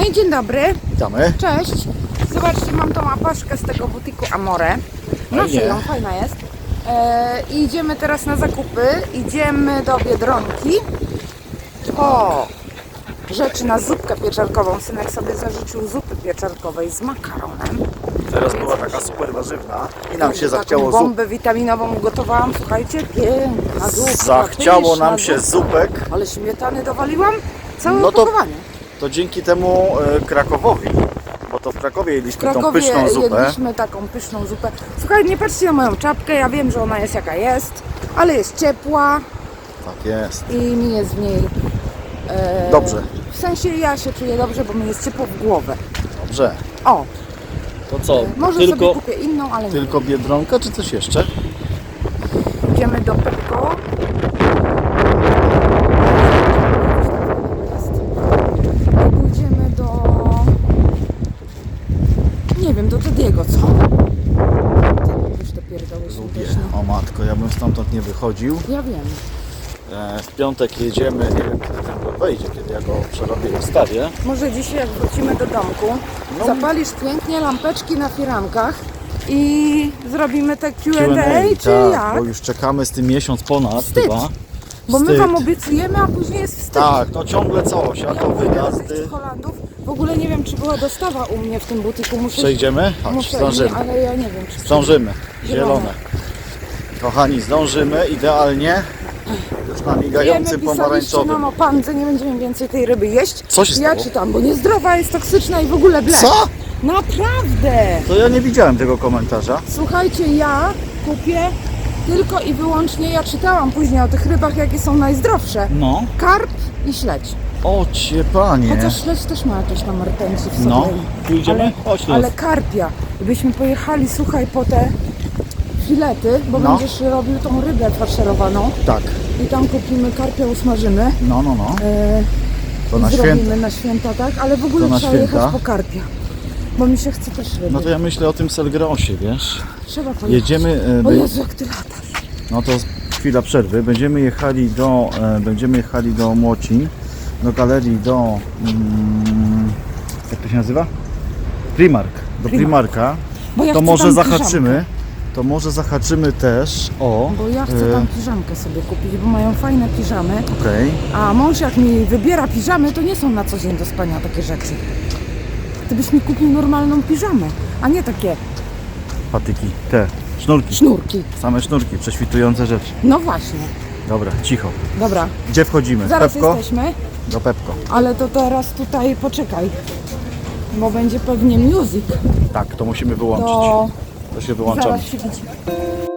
No i dzień dobry, Witamy. cześć. Zobaczcie, mam tą apaszkę z tego butiku Amore. Noszę ją, fajna jest. E, I idziemy teraz na zakupy. Idziemy do Biedronki. O, rzeczy na zupkę pieczarkową. Synek sobie zażyczył zupy pieczarkowej z makaronem. Teraz była taka super warzywna i nam się Taką zachciało zup. bombę witaminową ugotowałam. Słuchajcie, piękna zupka. Zachciało pyszna nam się zupek. Ale śmietany dowaliłam. Całe No to- opakowanie. To dzięki temu e, Krakowowi, bo to w Krakowie jedliśmy tą Krakowie pyszną zupę. jedliśmy taką pyszną zupę. Słuchaj, nie patrzcie na moją czapkę, ja wiem, że ona jest jaka jest, ale jest ciepła Tak jest. i mi jest w niej e, Dobrze. W sensie ja się czuję dobrze, bo mi jest ciepło w głowę. Dobrze. O, To co? może tylko, sobie kupię inną, ale nie. tylko Biedronka czy coś jeszcze? Idziemy do Pepko. I pójdziemy do... Nie wiem, do Tediego, co? Ty lubisz te pierdoły Lubię. świąteczne. O matko, nie wychodził. Ja wiem. E, w piątek jedziemy, nie wiem kiedy ten wejdzie, kiedy ja go przerobię i ustawię. Może dzisiaj jak wrócimy do domku, No. zapalisz pięknie lampeczki na firankach i zrobimy te Q&A, Q&A, czy tak, jak? bo już czekamy z tym miesiąc ponad Wstyd. chyba. Bo my. Wam obiecujemy, a później jest wstyd. Tak, no ciągle coś, a to wyjazdy. W ogóle nie wiem, czy była dostawa u mnie w tym butiku. Muszę, Przejdziemy? Chodź, muszę zdążymy. Nie, ale ja nie wiem, czy Zdążymy. Zielone. Zielone. Kochani, zdążymy idealnie. Już na migającym pisaliście nam pomarańczowym. o pandze, nie będziemy więcej tej ryby jeść. Co się Ja stało? czytam, bo niezdrowa jest toksyczna i w ogóle ble. Co? Naprawdę! To ja nie widziałem tego komentarza. Słuchajcie, ja kupię tylko i wyłącznie, ja czytałam później o tych rybach, jakie są najzdrowsze. No. Karp i śledź. O cię panie. Chociaż śledź też ma jakieś tam rtęci w sobie. No. Tu idziemy? Ale, Chodź ale karpia. Gdybyśmy pojechali, słuchaj, po te filety, bo No. będziesz robił tą rybę faszerowaną Tak. i tam kupimy karpia, usmażymy. No, no, no. E, To na zrobimy święta. na święta, tak? Ale w ogóle To na trzeba święta. jechać po karpia. Bo mi się chce też ryby. No to ja myślę o tym Selgrosie, wiesz. Trzeba pojechać. Jedziemy, e, O by- Jezu, jak ty latasz. no to chwila przerwy. Będziemy jechali do, e, będziemy jechali do Młocin, do galerii, do, mm, jak to się nazywa? Primark. Do Primark. Primarka. Bo ja To chcę może tam zahaczymy. To może zahaczymy też o. Bo ja chcę e, tam piżamkę sobie kupić, bo mają fajne piżamy. Okej. A mąż jak mi wybiera piżamy, to nie są na co dzień do spania takie rzeczy. Ty byś mi kupił normalną piżamę, a nie takie Patyki. Te. Sznurki. sznurki. Same sznurki, prześwitujące rzeczy. No właśnie. Dobra, cicho. Dobra, Gdzie wchodzimy? zaraz Pepko? jesteśmy, Do Pepko. ale to teraz tutaj poczekaj. Bo będzie pewnie music. Tak, to musimy wyłączyć. To To się wyłączamy. zaraz się.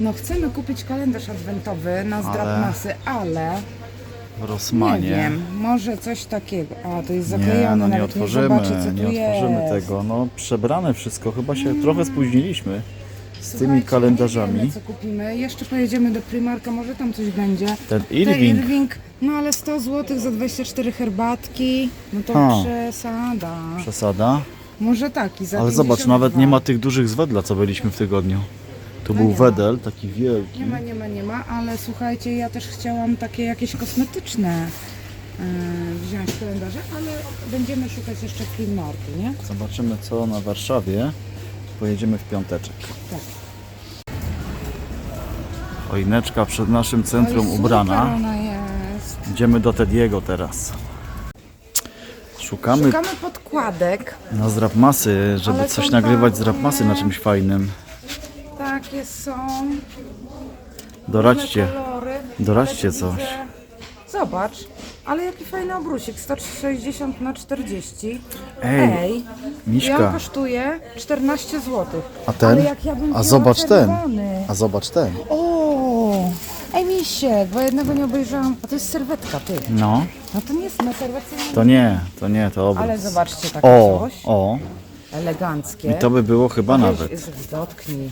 No chcemy kupić kalendarz adwentowy na zdrab Ale- masy, ale W nie Rosmanie. wiem, może coś takiego. A, to jest Nie, zaklejone, no nie nawet otworzymy, nie zobaczę co tu nie otworzymy jest. tego. No przebrane wszystko, chyba się trochę spóźniliśmy z tymi Słuchajcie, Nie kalendarzami. wiemy, co kupimy. Jeszcze pojedziemy do Primarka, może tam coś będzie. Ten Ten Irving, Irving, no ale 100 zł za 24 herbatki, no to Ha. przesada. przesada. Może taki za Ale zobacz, 52. nawet nie ma tych dużych z wedla, co byliśmy w tygodniu. Tu No był wedel, taki wielki. Nie ma, nie ma, nie ma, ale słuchajcie, ja też chciałam takie jakieś kosmetyczne yy, wziąć kalendarze, ale będziemy szukać jeszcze Primarku, nie? Zobaczymy co na Warszawie. Pojedziemy w piąteczek. Tak. Choineczka przed naszym centrum Oj, ubrana. Ona jest. Idziemy do Tediego teraz. Szukamy Szukamy podkładek. na zrapmasy, żeby Ale coś są nagrywać z takie- rapmasy na czymś fajnym. Takie są. Doradźcie. różne kolory. doradźcie coś. widzę- Zobacz, ale jaki fajny obrusik. 160 na 40. Ej, Miśka. I on kosztuje 14 zł. A ten? Ale jak ja bym A wzięła zobacz ten. czerwony. A zobacz ten. O! Ej, misiek, bo jednego nie obejrzałam. A to jest serwetka, ty. No, No to nie jest na serwetce. Nie... to nie, to nie, to obraz. Ale zobaczcie, takie O, coś. o. Eleganckie. I to by było chyba Weź, nawet. z- Dotknij.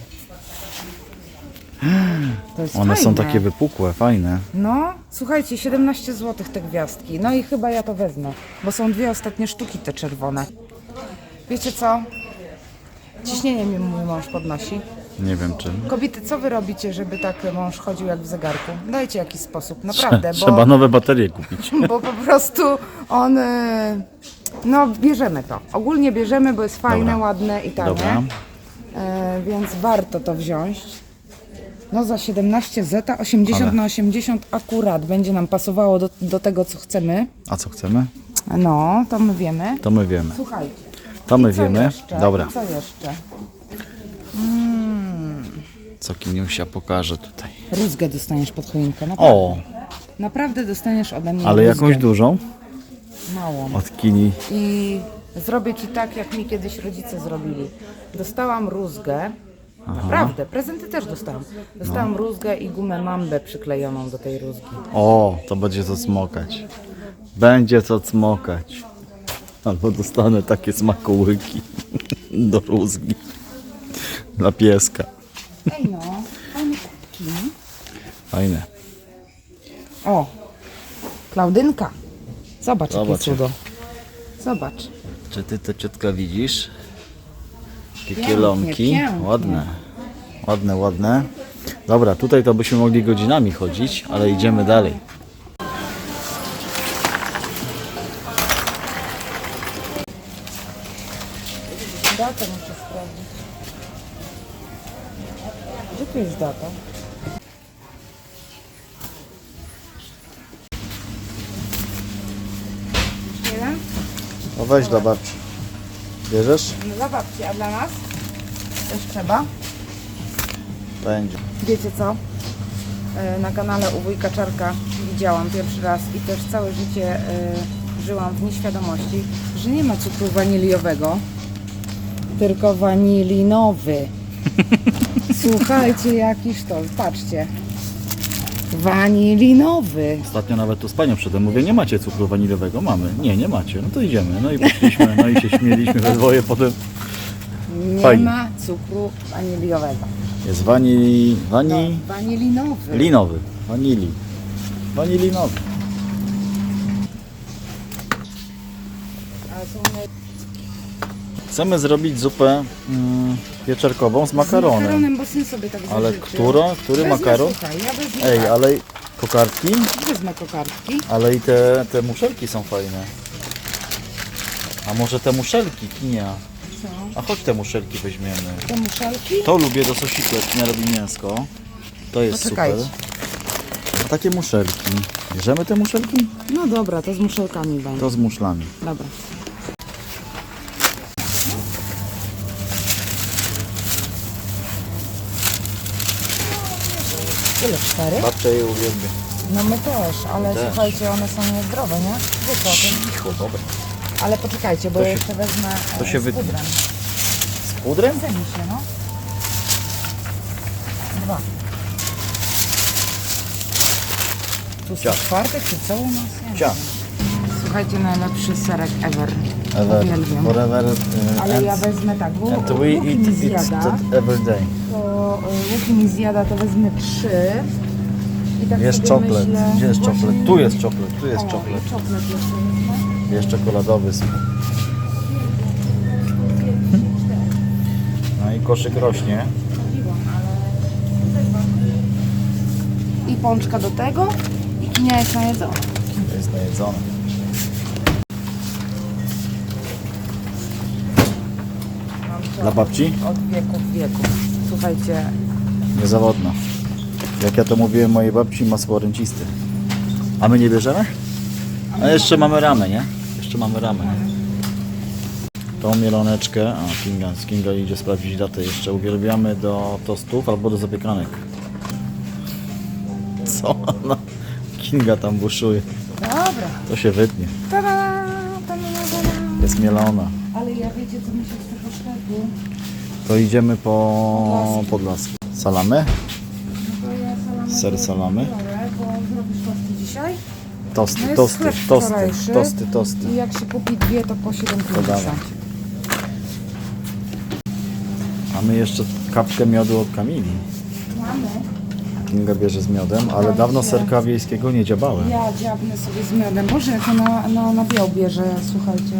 To jest One są fajne. takie wypukłe, fajne. No, słuchajcie, 17 zł te gwiazdki. No i chyba ja to wezmę, bo są dwie ostatnie sztuki te czerwone. Wiecie co? Ciśnienie mi mój mąż podnosi. Nie wiem czy. Kobiety, co wy robicie, żeby tak mąż chodził jak w zegarku? Dajcie jakiś sposób, naprawdę, Trzeba bo, nowe baterie kupić. bo po prostu on... y, No, bierzemy to. Ogólnie bierzemy, bo jest fajne, Dobra. ładne i tanie. Dobra. E, więc warto to wziąć. No za 17 zeta, 80 Ale- na 80 akurat będzie nam pasowało do, do tego, co chcemy. A co chcemy? No, to my wiemy. To my wiemy. Słuchajcie. To my i co wiemy. Jeszcze? Dobra. I Co jeszcze? Co Kiniusia pokaże tutaj. Rózgę dostaniesz pod choinkę. Naprawdę, O, naprawdę dostaniesz ode mnie ale rózgę. jakąś dużą Małą. od Kini. I zrobię ci tak, jak mi kiedyś rodzice zrobili. Dostałam rózgę. Naprawdę, prezenty też dostałam. Dostałam No. rózgę i gumę mambę przyklejoną do tej rózgi. O, to będzie co smokać. Będzie co smokać. Albo dostanę takie smakołyki do rózgi. Dla pieska. Ej no, fajne kubki. Fajne. O, Klaudynka. Zobacz, jakie Zobacz. cudo. Zobacz. Czy ty to ciotka widzisz? Takie kielonki. pięknie. Ładne. Ładne, ładne. Dobra, tutaj to byśmy mogli godzinami chodzić, ale idziemy dalej. Datę muszę sprawdzić. Gdzie tu jest data? No weź dla babci. Bierzesz? No dla babci, a dla nas? Też trzeba. Będzie. Wiecie co? E, Na kanale u wujka Czarka widziałam pierwszy raz i też całe życie e, żyłam w nieświadomości, że nie ma cukru waniliowego, tylko wanilinowy. Słuchajcie, jakiż to, patrzcie. Wanilinowy. Ostatnio nawet tu z panią przedem mówię, nie macie cukru waniliowego? Mamy. Nie, nie macie. No to idziemy. No i poszliśmy, no i się śmieliśmy we dwoje potem. Nie Fajnie. ma cukru waniliowego. Jest wanili... No, Wani... wanilinowy. Linowy. Wanili. Wanilinowy. Są Chcemy zrobić zupę mm, pieczarkową z z makaronem. makaronem, bo syn sobie tak Ale zażyczył. która? Który Wezmę, makaron? Słuchaj, ja wezmę Ej, tak. ale kokardki? Wezmę kokardki. Ale i te, te muszelki są fajne. A może te muszelki, Kinia? Co? A chodź te muszelki weźmiemy. Te muszelki? To lubię do sosiku, jak Kinia robi mięsko. To jest Poczekajcie. super. A takie muszelki. Bierzemy te muszelki? No dobra, to z muszelkami będzie. To z muszlami. Dobra. Ile? Cztery? Babcia je uwielbia. No my też, ale Też. słuchajcie, one są niezdrowe, nie? Wiecie o tym. Cicho, dobra. Ale poczekajcie, bo To ja się- jeszcze wezmę to e, się z wytnie. pudrem. Z pudrem? Się, no. Dwa. Tu są Ciach. czwarte, czy co u nas? Nie Ciach. wiem. Słuchajcie, najlepszy serek ever. Ever, Uwielbiam. forever. uh, Ale ja wezmę tak, bo and we eat mi it zjada, every day. to y, Łuki mi zjada, to wezmę trzy. I tak Jest sobie myślę, Gdzie jest właśnie-? Tu jest czoklet, tu jest O, czoklet. i jeszcze wezmę. Jest czekoladowy smak. No i koszyk rośnie. I pączka do tego i kinia jest najedzona. To jest najedzone. To Dla babci? od wieków wieków. Słuchajcie, Niezawodna. Jak ja to mówiłem mojej babci, masło ręcisty. A my nie bierzemy? A jeszcze mamy ramę, nie? Jeszcze mamy ramę. Nie? Tą mieloneczkę, a Kinga, z Kinga idzie sprawdzić datę jeszcze. Uwielbiamy do tostów albo do zapiekanek. Co ona? Kinga tam buszuje. Dobra. To się wytnie. Tada, tada, tada. Jest mielona. Ale ja wiecie co mi się z? To idziemy po Podlaski. Salamy? No salamy Ser salamy. bo zrobisz tosty dzisiaj. Tosty, No jest tosty, tosty, wczorajszy. tosty, tosty. I jak się kupi dwie, to po 7,50. Dodamy. Mamy jeszcze kapkę miodu od Kamili. Mamy. Kinga bierze z miodem, ale dawno serka wiejskiego nie dziabałem. Ja dziabnę sobie z miodem. Boże, jak ona na, na biał bierze, słuchajcie.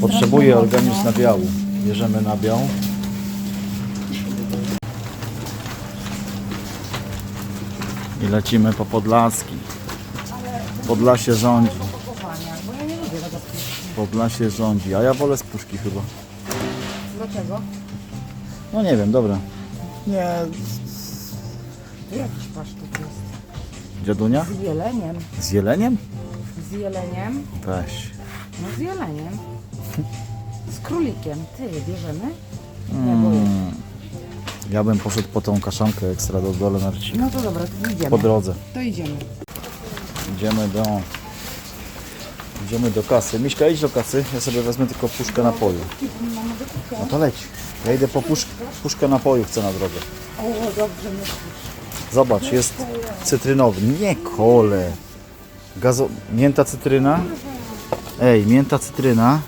Potrzebuje Strasznie organizm mocno. nabiału. Bierzemy nabiał. I lecimy po Podlaski. Podlasie rządzi. Podlasie rządzi, a ja wolę z puszki chyba. Dlaczego? No nie wiem, dobra. Nie, To jakiś pasztet jest. dziadunia? Z jeleniem. Z jeleniem? Z jeleniem. Weź. No z jeleniem. Królikiem. Ty, bierzemy? Nie. Mm. Ja bym poszedł po tą kaszankę ekstra do dole narci. No to dobra, to idziemy. Po drodze. To idziemy. Idziemy do... Idziemy do kasy. Miśka, idź do kasy. Ja sobie wezmę tylko puszkę napoju. No to leć. Ja idę po pusz... puszkę napoju chcę na drogę. O, dobrze. Zobacz, jest cytrynowy. Nie kole. Gazo... Mięta cytryna. Ej, mięta cytryna.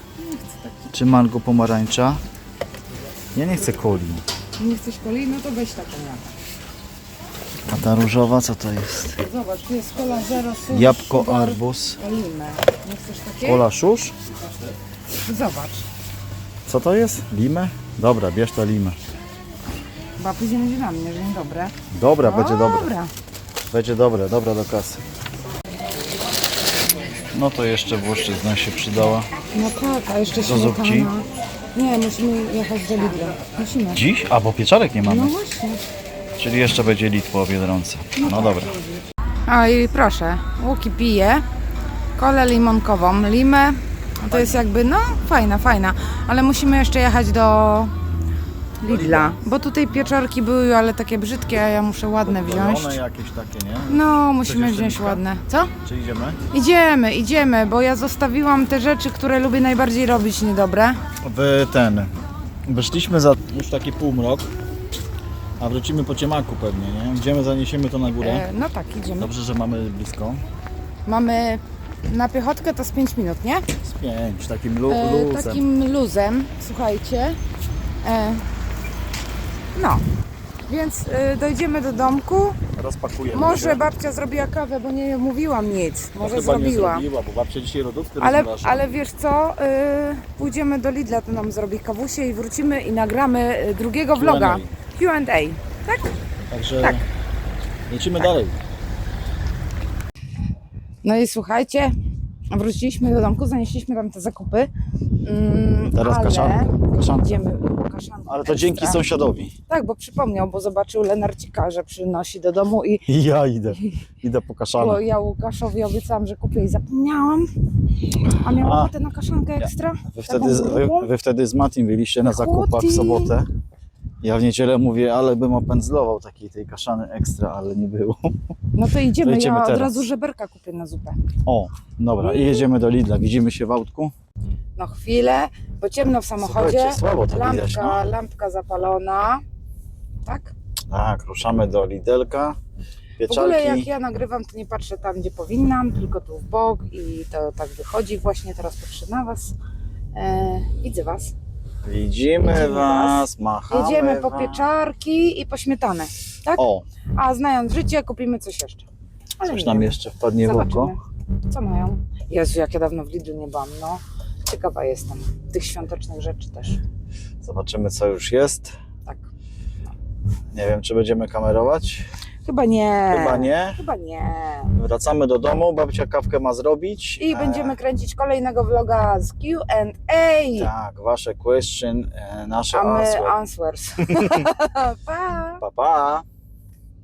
Czy mango pomarańcza? Ja nie chcę coli. Nie chcesz kolei? No to weź taką ja. A ta różowa co to jest? Zobacz, tu jest kola zero, sól, Jabłko, sugar, limę. Nie chcesz takiej? Kola szusz? Zobacz. Co to jest? Limę? Dobra, bierz tę limę. Chyba później będzie na mnie, że niedobre. Dobra, będzie dobre. Dobra. Będzie dobre, dobra do kasy. No to jeszcze włoszczyzna się przydała. No tak, a jeszcze Do śmietana. Nie, musimy jechać do Lidla. Musimy. Dziś? A, bo pieczarek nie mamy. No właśnie. Czyli jeszcze będzie lit po Biedronce. No dobra. O i proszę, łuki pije. Kolę limonkową, limę. To jest jakby, no fajna, fajna. Ale musimy jeszcze jechać do Lidla. Bo tutaj pieczarki były, ale takie brzydkie, a ja muszę ładne wziąć. One jakieś takie, nie? No, musimy jeszcze, wziąć ładne. Co? Czy idziemy? Idziemy, idziemy, bo ja zostawiłam te rzeczy, które lubię najbardziej robić niedobre. W ten. Wyszliśmy za już taki półmrok. A wrócimy po ciemaku pewnie, nie? Idziemy, zaniesiemy to na górę. E, no tak, idziemy. Dobrze, że mamy blisko. Mamy na piechotkę to z 5 minut, nie? Z pięć, takim lu- E, luzem. takim luzem, słuchajcie. E, no, więc e, dojdziemy do domku. Rozpakujemy Może się. babcia zrobiła kawę, bo nie mówiłam nic. Może chyba nie zrobiła. zrobiła, bo babcia dzisiaj lodówkę Ale, ale wiesz co, e, pójdziemy do Lidla, to nam zrobi kawusie i wrócimy i nagramy e, drugiego vloga. Q&A. Tak? Także tak. lecimy dalej. No i słuchajcie, wróciliśmy do domku, zanieśliśmy tam te zakupy. Mm, Teraz ale kaszanka. kaszanka. Idziemy po kaszankę Ale to ekstra. dzięki sąsiadowi. Tak, bo przypomniał, bo zobaczył Lenarcika, że przynosi do domu i I ja idę. Idę po bo kaszanę. ja Łukaszowi obiecałam, że kupię i zapomniałam. A miał A. ochotę na kaszankę ekstra? Wy wtedy, z- wy, wy wtedy z Matim byliście na zakupach w sobotę. Ja w niedzielę mówię, ale bym opędzlował takiej tej kaszany ekstra, ale nie było. No to idziemy, To idziemy ja od teraz. razu żeberka kupię na zupę. O, dobra, i jedziemy do Lidla. Widzimy się w autku. No chwilę, bo ciemno w samochodzie. Słuchajcie, słabo to widać, Lampka, no. lampka zapalona. Tak? Tak, ruszamy do Lidelka. W ogóle jak ja nagrywam, to nie patrzę tam, gdzie powinnam, tylko tu w bok i to tak wychodzi. Właśnie teraz patrzę na Was. E, widzę Was. Widzimy was, machamy Jedziemy po wam. pieczarki i po śmietanę. Tak? O, A znając życie, kupimy coś jeszcze. Ale coś nie nam wiem. jeszcze wpadnie w Zobaczymy. oko. Co mają? Jezu, jak ja dawno w Lidlu nie byłam. No, ciekawa jestem. Tych świątecznych rzeczy też. Zobaczymy co już jest. Tak. Nie wiem czy będziemy kamerować. Chyba nie. Chyba nie. Chyba nie. Wracamy do domu, babcia kawkę ma zrobić. I E, będziemy kręcić kolejnego vloga z Q&A. Tak, wasze question, e, nasze A my answer. answers. pa! Pa, pa.